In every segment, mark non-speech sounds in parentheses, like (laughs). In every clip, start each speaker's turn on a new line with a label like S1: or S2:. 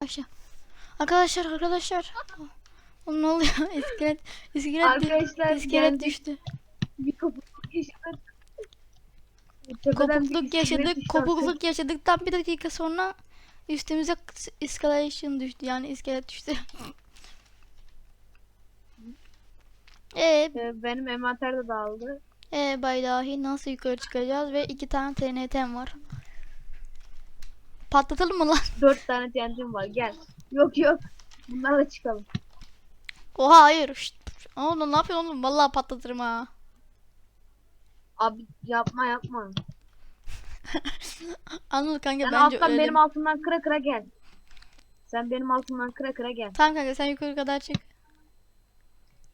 S1: Aşağı. Arkadaşlar arkadaşlar. Oğlum ne oluyor? (laughs) İskelet, iskelet,
S2: Arkadaşlar
S1: iskelet
S2: geldik.
S1: düştü.
S2: Bir kopukluk yaşadık. Tepeden
S1: Kopukluk yaşadık. Kopukluk yaşadıktan bir dakika sonra üstümüze escalation düştü. Yani iskelet düştü. (laughs)
S2: Arkadaşlar. Ee, Benim envanter de dağıldı.
S1: e, bay dahi nasıl yukarı çıkacağız ve iki tane TNT'm var. Patlatalım mı lan?
S2: Dört tane TNT'm var gel. Yok yok. Bunlarla çıkalım.
S1: Oha hayır. Şşt. Oğlum ne yapıyorsun oğlum? Vallahi patlatırım ha.
S2: Abi yapma yapma. (laughs)
S1: Anıl kanka
S2: Sen
S1: bence
S2: alttan
S1: öyle.
S2: benim altımdan kıra kıra gel. Sen benim altımdan kıra kıra gel.
S1: Tamam kanka sen yukarı kadar çık.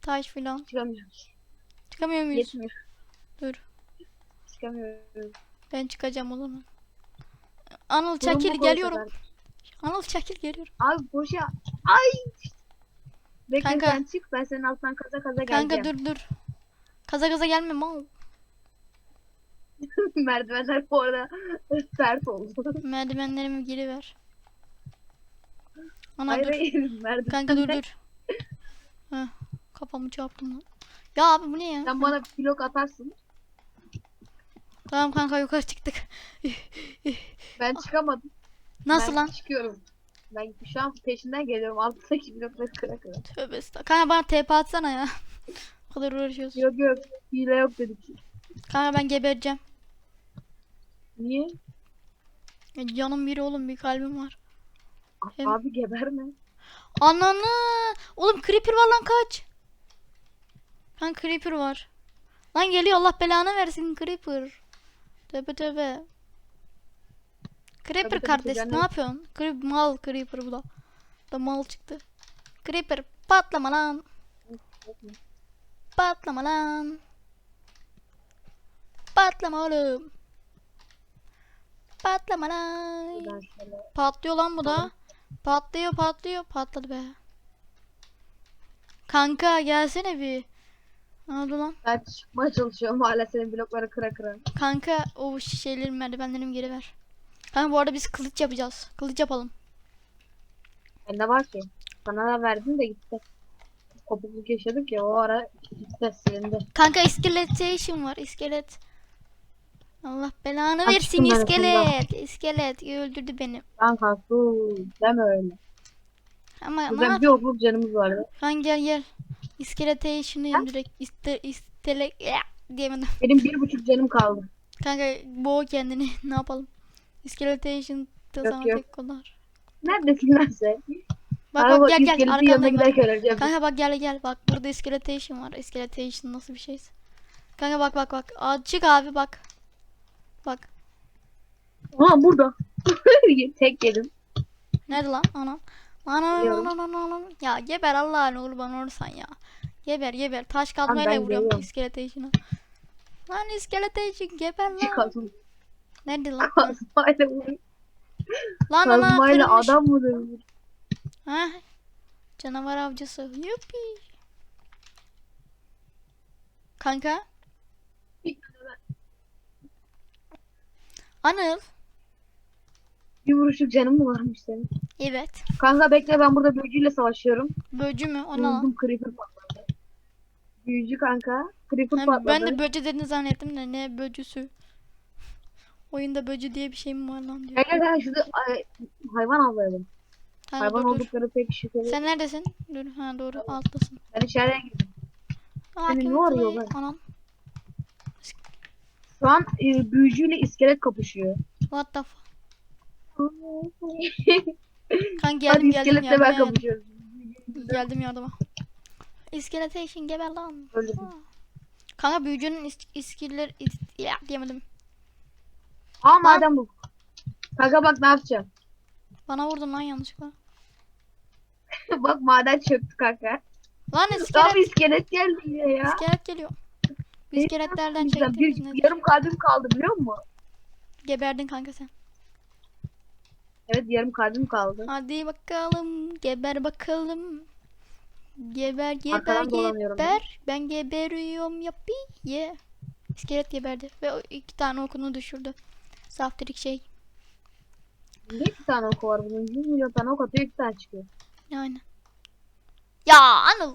S1: Taş filan.
S2: Çıkamıyorum.
S1: Çıkamıyor muyuz?
S2: Yetmiyor.
S1: Dur.
S2: Çıkamıyorum.
S1: Ben çıkacağım o zaman. Anıl
S2: bu
S1: geliyorum. Anıl çekil geliyorum.
S2: Abi boşa. Ay. Bekle
S1: Kanka.
S2: sen çık ben senin alttan kaza kaza
S1: Kanka
S2: geleceğim.
S1: dur dur. Kaza kaza gelme mal. (laughs)
S2: Merdivenler bu arada (laughs) sert oldu.
S1: Merdivenlerimi geri ver. Ana
S2: Hayır
S1: dur.
S2: hayır merdiven.
S1: Kanka dur dur. (laughs) Heh, kafamı çarptım lan. Ya abi bu ne ya?
S2: Sen bana blok atarsın.
S1: Tamam kanka yukarı çıktık. (laughs)
S2: Ben çıkamadım.
S1: Nasıl
S2: ben
S1: lan?
S2: çıkıyorum. Ben şu an peşinden geliyorum. Alttaki blokları kıra kıra.
S1: Tövbe estağfurullah. Kanka bana TP atsana ya. o kadar uğraşıyoruz.
S2: Yok yok. Hile yok dedik.
S1: Kanka ben gebereceğim.
S2: Niye?
S1: Ya Canım biri oğlum bir kalbim var. Hem-
S2: Abi geberme.
S1: Ananı. Oğlum creeper var lan kaç. Lan creeper var. Lan geliyor Allah belanı versin creeper. Tövbe tövbe. Creeper
S2: tabii,
S1: kardeş
S2: çocuğa
S1: ne yapıyorsun? Creep, mal creeper bu da. Da mal çıktı. Creeper patlama lan. Patlama lan. Patlama oğlum. Patlama lan. Patlıyor lan bu da. Patlıyor patlıyor. Patladı be. Kanka gelsene bir. Ne oldu lan?
S2: Ben çıkmaya çalışıyorum hala senin blokları kıra kıra.
S1: Kanka o şeylerin merdivenlerimi geri ver. Kanka bu arada biz kılıç yapacağız. Kılıç yapalım.
S2: Bende var ki. Sana da verdim de gitti. Kopukluk yaşadık ya o ara gitti silindi.
S1: Kanka iskeletation var. iskelet. Allah belanı
S2: Açtım
S1: versin
S2: ben
S1: iskelet. İskelet öldürdü beni.
S2: Kanka sus deme öyle.
S1: Ama ne
S2: Burada
S1: yap?
S2: bir okluk canımız vardı.
S1: Kanka gel gel. İskeletation'ı direkt iste istele Ya, diyemedim. (laughs)
S2: Benim bir buçuk canım kaldı.
S1: Kanka boğ kendini (laughs) ne yapalım? Iskeletation da sana
S2: yok.
S1: tek kadar.
S2: Neredesin lan sen?
S1: Bak bak gel gel arkandayım bak. Kanka bak gel gel bak burada iskeletation var. Iskeletation nasıl bir şeyse. Kanka bak bak bak. Aa, çık abi bak. Bak.
S2: Ha burada. (laughs) Tek yedim.
S1: Nerede lan anam?
S2: Geliyorum.
S1: anam anam anam. Ya geber Allah'ın oğlu bana olursan ya. Geber geber. Taş kazmayla vuruyorum
S2: geliyorum.
S1: iskeletation'a. Lan iskeletation geber lan. Nerede lan?
S2: Kazmayla
S1: lan ana
S2: Kazmayla
S1: kırmış.
S2: adam dövülür?
S1: Ha? Canavar avcısı. Yuppi. Kanka. Anıl.
S2: Bir vuruşluk canım mı varmış senin?
S1: Evet.
S2: Kanka bekle ben burada büyücüyle savaşıyorum.
S1: Böcü mü? O ne lan?
S2: Buldum creeper patladı. Büyücü kanka. Creeper
S1: Ha,
S2: patladı.
S1: ben de böcü dediğini zannettim de ne böcüsü. Oyunda böcü diye bir şey mi var lan diyor.
S2: Gel gel gel şurada ay, hayvan avlayalım.
S1: Kanka
S2: hayvan
S1: dur dur.
S2: oldukları pek şüpheli.
S1: Sen neredesin? Dur ha doğru alttasın.
S2: Ben içeriye girdim.
S1: Aa,
S2: Seni
S1: kim
S2: ne arıyor
S1: play?
S2: lan?
S1: Anam.
S2: Şu an e, büyücüyle iskelet kapışıyor.
S1: What the fuck? Kanka
S2: Hadi
S1: geldim geldim
S2: iskeletle
S1: yardıma
S2: ben
S1: geldim.
S2: kapışıyorum.
S1: Geldim yardıma. İskeletation geber lan. Ha. Kanka büyücünün is iskiller is ya diyemedim.
S2: Aa madem bu. Kanka bak ne yapacağım.
S1: Bana vurdun lan yanlışlıkla. (laughs)
S2: bak maden çöktü kanka.
S1: Lan
S2: Tam
S1: iskelet.
S2: iskelet geldi yine ya.
S1: İskelet geliyor. Bu iskeletlerden çektiğimiz
S2: bir, yarım kalbim kaldı biliyor musun?
S1: Geberdin kanka sen.
S2: Evet yarım kalbim kaldı.
S1: Hadi bakalım. Geber bakalım. Geber geber
S2: Arkadan dolanıyorum ben.
S1: geber. Ben geberiyorum yapı. Ye. İskelet geberdi. Ve o iki tane okunu düşürdü. Saftirik şey.
S2: Niye iki tane oku var bunun? 100 milyon tane ok atıyor iki tane çıkıyor.
S1: Yani. Ya Anıl.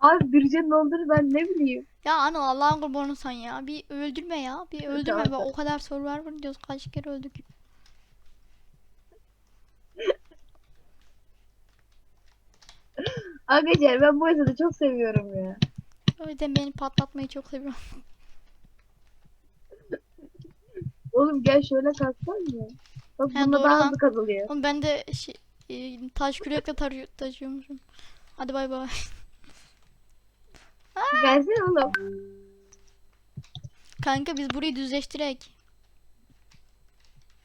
S2: Abi Birce'nin olduğunu ben ne bileyim.
S1: Ya Anıl Allah'ın kurbanı sen ya. Bir öldürme ya. Bir öldürme. Bak, o kadar soru var diyoruz. Kaç kere öldük.
S2: Arkadaşlar ben bu eseri çok seviyorum ya.
S1: O yüzden beni patlatmayı çok seviyorum. (laughs)
S2: Oğlum gel şöyle kalksan ya. Bak
S1: He,
S2: bunda
S1: doğru
S2: daha
S1: lan.
S2: hızlı kazılıyor.
S1: Oğlum ben de şey, e, taş kürekle tarıyor, taşıyormuşum. Hadi bay bay. (laughs)
S2: Gelsene oğlum.
S1: Kanka biz burayı düzleştirek.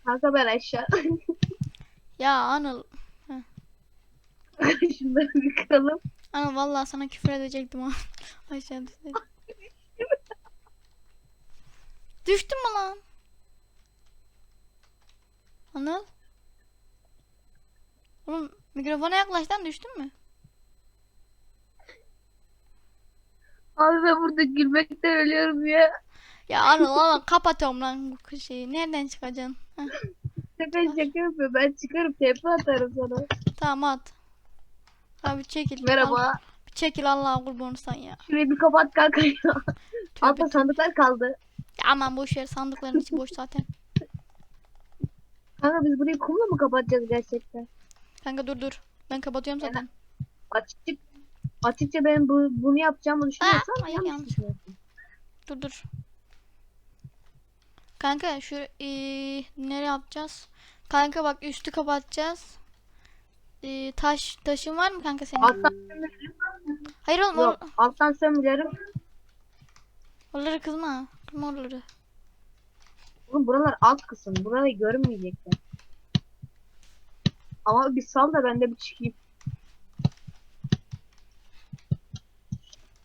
S2: Kanka ben aşağı. (laughs)
S1: Ya Anıl.
S2: Şunları (laughs) bir kıralım.
S1: Anıl vallahi sana küfür edecektim ha. (laughs) Aşağı düştüm. Düştün mü lan? Anıl? Oğlum mikrofona yaklaş lan düştün mü?
S2: Abi ben burada gülmekten ölüyorum ya.
S1: Ya Anıl ama kapatıyorum lan bu şeyi. Nereden çıkacaksın? Heh,
S2: Şaka şaka yapıyor. Ben çıkarım tepe atarım sana.
S1: tamam at. Abi çekil.
S2: Merhaba.
S1: Bir çekil Allah'a kurbanı sen ya.
S2: Şurayı bir kapat kanka ya. (laughs) Altta sandıklar kaldı.
S1: Ya aman boş ver sandıkların içi boş zaten.
S2: Kanka biz burayı kumla mı kapatacağız gerçekten?
S1: Kanka dur dur. Ben kapatıyorum zaten.
S2: Açık açıkça ben bu, bunu yapacağımı düşünüyorsam
S1: ay,
S2: yanlış
S1: yanlış.
S2: düşünüyorsun.
S1: Dur dur. Kanka şu eee nereye yapacağız? Kanka bak üstü kapatacağız. Eee, taş taşın var mı kanka senin?
S2: Alttan sömürelim.
S1: Hayır oğlum or-
S2: Yok alttan sömürelim.
S1: oraları kızma. Kızma oraları.
S2: Oğlum buralar alt kısım. Burayı görmeyecekler. Ama bir sal da ben de bir çıkayım.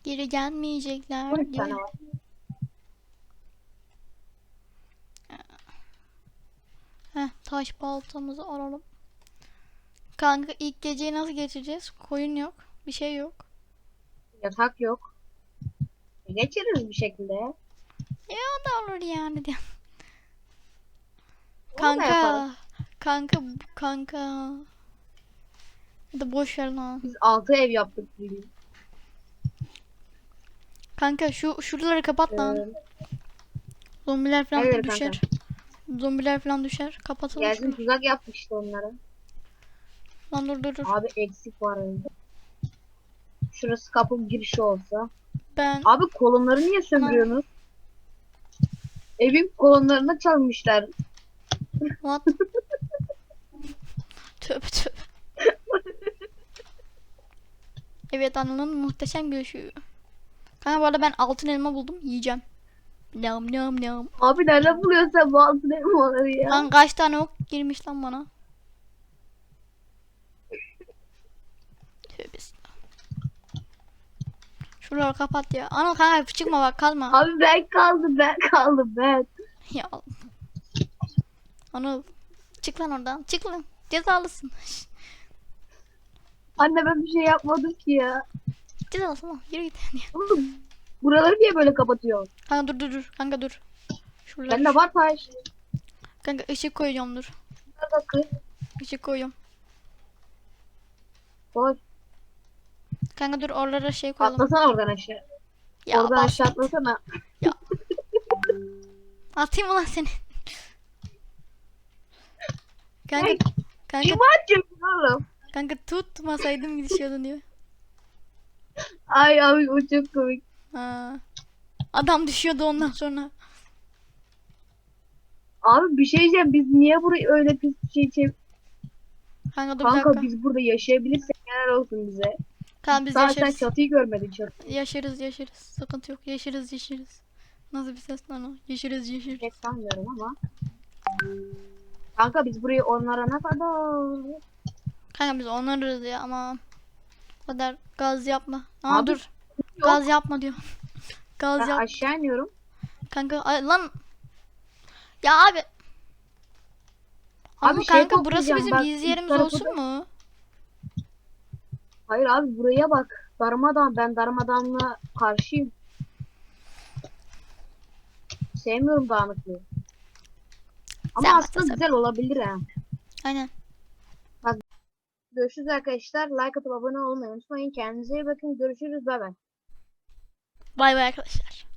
S1: Geri gelmeyecekler
S2: 12
S1: diyor.
S2: tane var.
S1: Heh, taş baltamızı alalım. Kanka ilk geceyi nasıl geçireceğiz? Koyun yok. Bir şey yok.
S2: Yatak yok. E, Geçiririz bir şekilde.
S1: Ya da olur yani
S2: yaparız.
S1: Kanka. Kanka. Kanka. Ya da boş ver lan.
S2: Biz 6 ev yaptık bugün.
S1: Kanka şu şuraları kapat lan.
S2: Ee,
S1: Zombiler falan
S2: Evet kanka.
S1: düşer. Zombiler falan düşer. Kapatalım
S2: Gelsin tuzak yapmıştı onlara.
S1: Lan dur dur dur.
S2: Abi eksik var önde. Şurası kapı girişi olsa.
S1: Ben
S2: Abi kolonları niye sömürüyorsunuz? Evin kolonlarını çalmışlar.
S1: what? (laughs) tövbe tövbe. Evet Anıl'ın muhteşem gülüşü. Kanka bu arada ben altın elma buldum. Yiyeceğim. Nam nam nam.
S2: Abi nereden buluyorsun sen bu altın elmaları ya?
S1: Lan kaç tane ok girmiş lan bana. Tövbe estağfurullah. Şuraları kapat ya. Anıl kanka çıkma bak kalma.
S2: Abi ben kaldım ben kaldım ben.
S1: Ya. Anıl çık lan oradan. Çık lan. Cezalısın. (laughs)
S2: Anne ben bir şey yapmadım ki ya.
S1: Cezalısın lan. Yürü git. (laughs)
S2: Oğlum buraları niye böyle kapatıyorsun?
S1: Kanka dur dur dur. Kanka dur. Şuraları.
S2: Bende var taş.
S1: Kanka ışık koyacağım dur.
S2: Kır.
S1: Işık koyuyorum.
S2: Koy.
S1: Kanka dur oralara şey koyalım.
S2: Atlasana oradan aşağı.
S1: Ya
S2: oradan aşağı
S1: git.
S2: atlasana. (laughs)
S1: Atayım ulan seni. Kanka,
S2: Ay,
S1: kanka,
S2: açıyorsun oğlum?
S1: kanka tutmasaydım gidişiyordun diyor.
S2: Ay abi o çok komik.
S1: Ha. Adam düşüyordu ondan sonra.
S2: Abi bir şey diyeceğim biz niye burayı öyle pis bir şey çev...
S1: Kanka dur
S2: Kanka biz burada yaşayabilirsek neler olsun bize.
S1: Kanka biz
S2: sen
S1: yaşarız.
S2: çatıyı görmedin çatı.
S1: Yaşarız yaşarız. Sıkıntı yok. Yaşarız yaşarız. Nasıl bir ses lan o? Yaşarız yaşarız.
S2: Pek sanmıyorum ama. Kanka biz burayı onlara ne kadar...
S1: Kanka biz onarırız ya ama o kadar gaz yapma. Aa
S2: Abi,
S1: dur. Gaz yapma diyor. gaz
S2: Ben
S1: yap.
S2: aşağı iniyorum.
S1: Kanka ay, lan. Ya abi. Ama
S2: Abi şey
S1: kanka burası bizim
S2: bak,
S1: gizli yerimiz olsun
S2: da-
S1: mu?
S2: Hayır abi buraya bak. Darmadan ben darmadanla karşıyım. Sevmiyorum dağınıklığı. Ama
S1: Sen
S2: aslında
S1: bak,
S2: güzel olabilir ha.
S1: Aynen.
S2: Görüşürüz arkadaşlar. Like atıp abone olmayı unutmayın. Kendinize iyi bakın. Görüşürüz. Bay bay.
S1: Bay bay arkadaşlar.